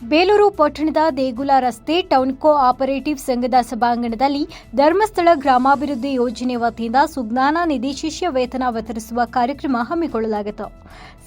ಬೇಲೂರು ಪಟ್ಟಣದ ದೇಗುಲ ರಸ್ತೆ ಟೌನ್ ಕೋ ಆಪರೇಟಿವ್ ಸಂಘದ ಸಭಾಂಗಣದಲ್ಲಿ ಧರ್ಮಸ್ಥಳ ಗ್ರಾಮಾಭಿವೃದ್ಧಿ ಯೋಜನೆ ವತಿಯಿಂದ ಸುಜ್ಞಾನ ನಿಧಿ ಶಿಷ್ಯ ವೇತನ ವಿತರಿಸುವ ಕಾರ್ಯಕ್ರಮ ಹಮ್ಮಿಕೊಳ್ಳಲಾಗಿತ್ತು.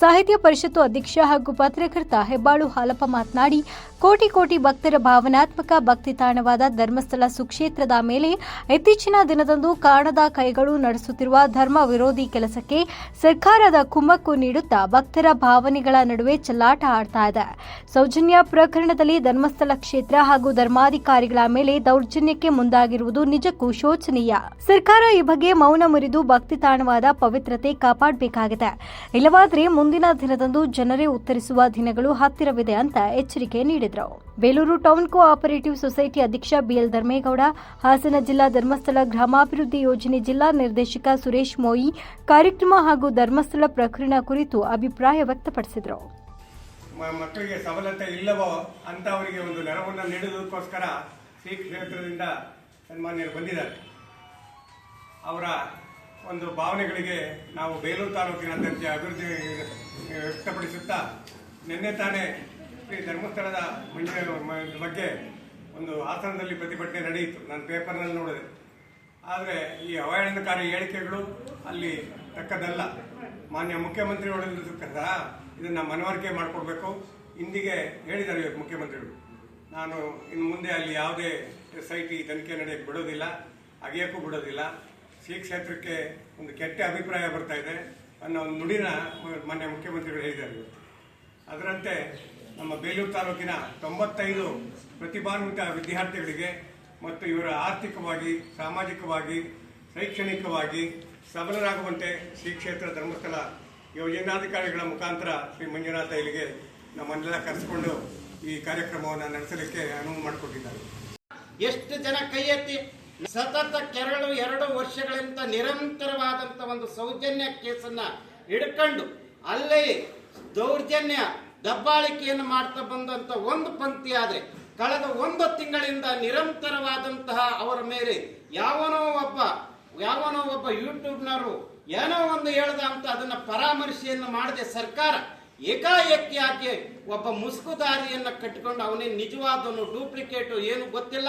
ಸಾಹಿತ್ಯ ಪರಿಷತ್ತು ಅಧ್ಯಕ್ಷ ಹಾಗೂ ಪತ್ರಕರ್ತ ಹೆಬ್ಬಾಳು ಹಾಲಪ್ಪ ಮಾತನಾಡಿ, ಕೋಟಿ ಕೋಟಿ ಭಕ್ತರ ಭಾವನಾತ್ಮಕ ಭಕ್ತಿ ತಾಣವಾದ ಧರ್ಮಸ್ಥಳ ಸುಕ್ಷೇತ್ರದ ಮೇಲೆ ಇತ್ತೀಚಿನ ದಿನದಂದು ಕಾಣದ ಕೈಗಳು ನಡೆಸುತ್ತಿರುವ ಧರ್ಮ ವಿರೋಧಿ ಕೆಲಸಕ್ಕೆ ಸರ್ಕಾರದ ಕುಮ್ಮಕ್ಕು ನೀಡುತ್ತಾ ಭಕ್ತರ ಭಾವನೆಗಳ ನಡುವೆ ಚಲ್ಲಾಟ ಆಡ್ತಾ ಇದೆ. ಸೌಜನ್ಯ ಪ್ರಕರಣದಲ್ಲಿ ಧರ್ಮಸ್ಥಳ ಕ್ಷೇತ್ರ ಹಾಗೂ ಧರ್ಮಾಧಿಕಾರಿಗಳ ಮೇಲೆ ದೌರ್ಜನ್ಯಕ್ಕೆ ಮುಂದಾಗಿರುವುದು ನಿಜಕ್ಕೂ ಶೋಚನೀಯ. ಸರ್ಕಾರ ಈ ಬಗ್ಗೆ ಮೌನ ಮುರಿದು ಭಕ್ತಿ ತಾಣವಾದ ಪವಿತ್ರತೆ ಕಾಪಾಡಬೇಕಾಗಿದೆ. ಇಲ್ಲವಾದರೆ ಮುಂದಿನ ದಿನದಂದು ಜನರೇ ಉತ್ತರಿಸುವ ದಿನಗಳು ಹತ್ತಿರವಿದೆ ಅಂತ ಎಚ್ಚರಿಕೆ ನೀಡಿದರು. Belur town cooperative society ಅಧ್ಯಕ್ಷ ಬಿಎಲ್ ಧರ್ಮೇಗೌಡ, ಹಾಸನ ಜಿಲ್ಲಾ ಧರ್ಮಸ್ಥಳ ಗ್ರಾಮಾಭಿವೃದ್ಧಿ ಯೋಜನೆ ಜಿಲ್ಲಾ ನಿರ್ದೇಶಕ ಸುರೇಶ್ ಮೋಯಿ, ಕಾರ್ಯಕ್ರಮ ಹಾಗೂ ಧರ್ಮಸ್ಥಳ ಪ್ರಕರಣ ಕುರಿತು ಅಭಿಪ್ರಾಯ ವ್ಯಕ್ತಪಡಿಸಿದರು. ಮಕ್ಕಳಿಗೆ ಸವಲತ್ತು ಇಲ್ಲವೋ ಅಂಥವರಿಗೆ ಒಂದು ನೆರವನ್ನು ನೀಡುವುದಕ್ಕೋಸ್ಕರ ಶ್ರೀ ಕ್ಷೇತ್ರದಿಂದ ಸನ್ಮಾನ್ಯರು ಬಂದಿದ್ದಾರೆ. ಅವರ ಒಂದು ಭಾವನೆಗಳಿಗೆ ನಾವು ಬೇಲೂರು ತಾಲೂಕಿನ ತಾಲೂಕಿನಾದ್ಯಂತ ಅಭಿವೃದ್ಧಿ ವ್ಯಕ್ತಪಡಿಸುತ್ತಾ ನಿನ್ನೆ ತಾನೇ ಶ್ರೀ ಧರ್ಮಸ್ಥಳದ ಮಂದಿರ ಮ- ಬಗ್ಗೆ ಒಂದು ಹಾಸನದಲ್ಲಿ ಪ್ರತಿಭಟನೆ ನಡೆಯಿತು. ನಾನು ಪೇಪರ್ನಲ್ಲಿ ನೋಡಿದೆ. ಆದರೆ ಈ ಅವಹೇಳನಕಾರಿ ಹೇಳಿಕೆಗಳು ಅಲ್ಲಿ ತಕ್ಕದಲ್ಲ ಮಾನ್ಯ ಮುಖ್ಯಮಂತ್ರಿಗಳು ಸಹ ಇದನ್ನ ಮನವರಿಕೆ ಮಾಡಿಕೊಡ್ಬೇಕು. ಇಂದಿಗೆ ಹೇಳಿದ್ದಾರೆ ಮುಖ್ಯಮಂತ್ರಿಗಳು. ನಾನು ಇನ್ನು ಮುಂದೆ ಅಲ್ಲಿ ಯಾವುದೇ ಎಸ್ ಐ ಟಿ ತನಿಖೆ ನಡೆಯಕ್ಕೆ ಬಿಡೋದಿಲ್ಲ, ಅಗೆಯಕ್ಕೂ ಬಿಡೋದಿಲ್ಲ. ಶ್ರೀ ಕ್ಷೇತ್ರಕ್ಕೆ ಒಂದು ಕೆಟ್ಟ ಅಭಿಪ್ರಾಯ ಬರ್ತಾ ಇದೆ ಅನ್ನೋ ಒಂದು ನುಡಿನ ಮಾನ್ಯ ಮುಖ್ಯಮಂತ್ರಿಗಳು ಹೇಳಿದ್ದಾರೆ ಇವತ್ತು ಅದರಂತೆ ನಮ್ಮ ಬೇಲೂರು ತಾಲೂಕಿನ ತೊಂಬತ್ತೈದು ಪ್ರತಿಭಾನ್ವಿತ ವಿದ್ಯಾರ್ಥಿಗಳಿಗೆ ಮತ್ತು ಇವರ ಆರ್ಥಿಕವಾಗಿ, ಸಾಮಾಜಿಕವಾಗಿ, ಶೈಕ್ಷಣಿಕವಾಗಿ ಸಬಲರಾಗುವಂತೆ ಶ್ರೀ ಕ್ಷೇತ್ರ ಧರ್ಮಸ್ಥಳ ಯೋಜನಾಧಿಕಾರಿಗಳ ಮುಖಾಂತರ ಶ್ರೀ ಮಂಜುನಾಥ ಇಲ್ಲಿಗೆ ನಮ್ಮನ್ನೆಲ್ಲ ಕರೆಸಿಕೊಂಡು ಈ ಕಾರ್ಯಕ್ರಮವನ್ನು ನಡೆಸಲಿಕ್ಕೆ ಅನುವು ಮಾಡಿಕೊಟ್ಟಿದ್ದಾರೆ. ಎಷ್ಟು ಜನ ಕೈ ಎತ್ತಿ ಸತತ ಕೆರಳು ಎರಡು ವರ್ಷಗಳಿಂದ ನಿರಂತರವಾದಂತ ಒಂದು ಸೌಜನ್ಯ ಕೇಸನ್ನ ಹಿಡ್ಕೊಂಡು ಅಲ್ಲಿ ದೌರ್ಜನ್ಯ ದಬ್ಬಾಳಿಕೆಯನ್ನು ಮಾಡ್ತಾ ಬಂದಂತ ಒಂದು ಪಂಕ್ತಿ ಆದ್ರೆ ಕಳೆದ ಒಂದು ತಿಂಗಳಿಂದ ನಿರಂತರವಾದಂತಹ ಅವರ ಮೇಲೆ ಯಾವನೋ ಒಬ್ಬ ಯಾವನೋ ಒಬ್ಬ ಯೂಟ್ಯೂಬ್ನವರು ಏನೋ ಒಂದು ಹೇಳ್ದ ಅಂತ ಅದನ್ನ ಪರಾಮರ್ಶೆಯನ್ನು ಮಾಡದೆ ಸರ್ಕಾರ ಏಕಾಏಕಿಯಾಗಿ ಒಬ್ಬ ಮುಸುಕುದಾರಿಯನ್ನ ಕಟ್ಟಿಕೊಂಡು ಅವನೇ ನಿಜವಾದನು, ಡೂಪ್ಲಿಕೇಟು ಏನು ಗೊತ್ತಿಲ್ಲ.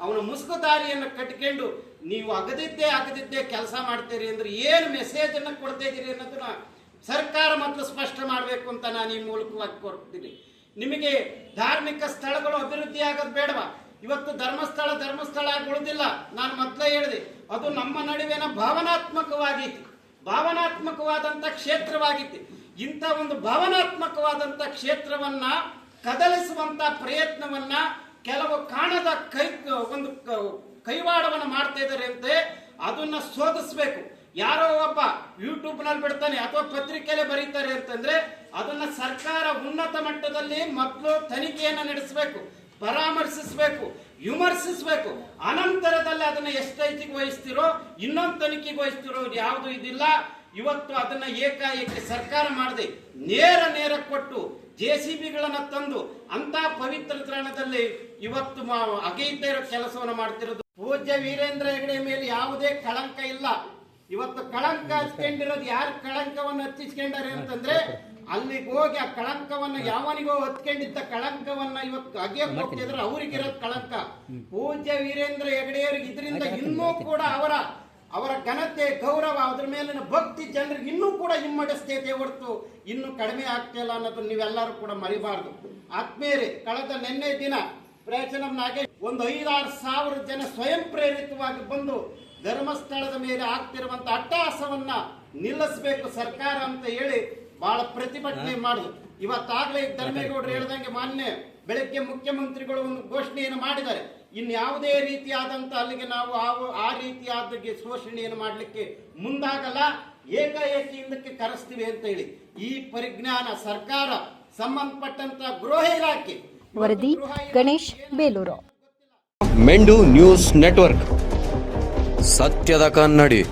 ಅವನ ಮುಸುಕುದಾರಿಯನ್ನ ಕಟ್ಕೊಂಡು ನೀವು ಅಗದಿದ್ದೇ ಅಗದಿದ್ದೇ ಕೆಲಸ ಮಾಡ್ತೀರಿ ಅಂದ್ರೆ ಏನು ಮೆಸೇಜ್ ಅನ್ನು ಕೊಡ್ತಾ ಅನ್ನೋದನ್ನ ಸರ್ಕಾರ ಮತ್ತು ಸ್ಪಷ್ಟ ಮಾಡಬೇಕು ಅಂತ ನಾನು ಈ ಮೂಲಕವಾಗಿ ಕೋರ್ತೀನಿ. ನಿಮಗೆ ಧಾರ್ಮಿಕ ಸ್ಥಳಗಳು ಅಭಿವೃದ್ಧಿ ಆಗೋದು ಬೇಡವಾ? ಇವತ್ತು ಧರ್ಮಸ್ಥಳ ಧರ್ಮಸ್ಥಳ ಆಗಿ ಉಳಿದಿಲ್ಲ. ನಾನು ಮೊದಲೇ ಹೇಳಿದೆ, ಅದು ನಮ್ಮ ನಡುವಿನ ಭಾವನಾತ್ಮಕವಾಗಿತ್ತು ಭಾವನಾತ್ಮಕವಾದಂತ ಕ್ಷೇತ್ರವಾಗಿತ್ತು ಇಂಥ ಒಂದು ಭಾವನಾತ್ಮಕವಾದಂಥ ಕ್ಷೇತ್ರವನ್ನ ಕದಲಿಸುವಂತ ಪ್ರಯತ್ನವನ್ನ ಕೆಲವು ಕಾಣದ ಕೈ, ಒಂದು ಕೈವಾಡವನ್ನು ಮಾಡ್ತಾ ಇದ್ದಾರೆ ಅಂತೆ, ಅದನ್ನ ಶೋಧಿಸ್ಬೇಕು ಯಾರೋ ಒಬ್ಬ ಯೂಟ್ಯೂಬ್ನಲ್ಲಿ ಬಿಡ್ತಾನೆ ಅಥವಾ ಪತ್ರಿಕೆಯಲ್ಲಿ ಬರೀತಾರೆ ಅಂತಂದ್ರೆ ಅದನ್ನ ಸರ್ಕಾರ ಉನ್ನತ ಮಟ್ಟದಲ್ಲಿ ಮೊದಲು ತನಿಖೆಯನ್ನು ನಡೆಸಬೇಕು. ಪರಾಮರ್ಶಿಸಬೇಕು, ವಿಮರ್ಶಿಸಬೇಕು. ಅನಂತರದಲ್ಲಿ ಅದನ್ನ ಎಷ್ಟೈತಿಗೆ ವಹಿಸ್ತಿರೋ ಇನ್ನೊಂದು ತನಿಖೆಗೆ ವಹಿಸ್ತಿರೋ ಯಾವುದು ಇದಿಲ್ಲ. ಇವತ್ತು ಅದನ್ನ ಏಕಾಏಕಿ ಸರ್ಕಾರ ಮಾಡದೆ, ನೇರ ನೇರ ಕೊಟ್ಟು ಜೆ ಸಿ ಬಿಗಳನ್ನ ತಂದು ಅಂತ ಪವಿತ್ರ ತಾಣದಲ್ಲಿ ಇವತ್ತು ಅಗೆಯುತ್ತಾ ಇರೋ ಕೆಲಸವನ್ನು ಮಾಡ್ತಿರೋದು. ಪೂಜ್ಯ ವೀರೇಂದ್ರ ಹೆಗಡೆ ಮೇಲೆ ಯಾವುದೇ ಕಳಂಕ ಇಲ್ಲ. ಇವತ್ತು ಕಳಂಕ ಹಚ್ಕೊಂಡಿರೋದು ಯಾರು ಕಳಂಕವನ್ನು ಹಚ್ಚಿಸ್ಕೊಂಡಾರೆ ಅಂತಂದ್ರೆ ಅಲ್ಲಿಗೆ ಹೋಗಿ ಆ ಕಳಂಕವನ್ನ ಯಾವನಿಗೋ ಹೊತ್ಕೊಂಡಿದ್ದ ಕಳಂಕವನ್ನ ಇವತ್ತು ಅಗೆಯಕ್ಕೆ ಹೋಗ್ತಿದ್ರೆ. ಇರೋದ್ ಕಳಂಕ. ಪೂಜ್ಯ ವೀರೇಂದ್ರ ಹೆಗಡೆಯವ್ರಿಗೆ ಇದರಿಂದ ಇನ್ನೂ ಕೂಡ ಅವರ ಅವರ ಘನತೆ ಗೌರವ ಅದ್ರ ಮೇಲಿನ ಭಕ್ತಿ ಜನರಿಗೆ ಇನ್ನೂ ಕೂಡ ಹಿಮ್ಮಡಿಸ್ತೈತೆ ಹೊರತು ಇನ್ನೂ ಕಡಿಮೆ ಆಗ್ತಿಲ್ಲ ಅನ್ನೋದನ್ನ ನೀವೆಲ್ಲರೂ ಕೂಡ ಮರಿಬಾರ್ದು. ಆತ್ಮೀಯರೇ ಕಳೆದ ನಿನ್ನೆ ದಿನ ಪ್ರಯತ್ನ ನಾಗೆ ಒಂದು ಐದಾರು ಸಾವಿರ ಜನ ಸ್ವಯಂ ಪ್ರೇರಿತವಾಗಿ ಬಂದು ಧರ್ಮಸ್ಥಳದ ಮೇಲೆ ಆಗ್ತಿರುವಂತ ಅಟ್ಟಹಾಸವನ್ನ ನಿಲ್ಲಿಸಬೇಕು ಸರ್ಕಾರ ಅಂತ ಹೇಳಿ ಬಹಳ ಪ್ರತಿಭಟನೆ ಮಾಡುದು. ಇವತ್ತಾಗಲೇ ಧರ್ಮೇಗೌಡರು ಹೇಳ್ದಂಗೆ ಮಾನ್ಯ ಬೆಳಗ್ಗೆ ಮುಖ್ಯಮಂತ್ರಿಗಳು ಒಂದು ಘೋಷಣೆಯನ್ನು ಮಾಡಿದ್ದಾರೆ. ಇನ್ಯಾವುದೇ ರೀತಿಯಾದಂತ ಅಲ್ಲಿಗೆ ನಾವು ಆ- ಆ ರೀತಿಯಾದ ಶೋಷಣೆಯನ್ನು ಮಾಡಲಿಕ್ಕೆ ಮುಂದಾಗಲ್ಲ. ಏಕಾಏಕಿ ಹಿಂದಕ್ಕೆ ಕರೆಸ್ತೀವಿ ಅಂತ ಹೇಳಿ. ಈ ಪರಿಜ್ಞಾನ ಸರ್ಕಾರ ಸಂಬಂಧಪಟ್ಟಂತ ಗೃಹ ಇಲಾಖೆ ವರದಿ ಗಣೇಶ್ ಬೇಲೂರು. ಮೆಂಡು ನ್ಯೂಸ್ ನೆಟ್ವರ್ಕ್. ಸತ್ಯದ ಕನ್ನಡಿ.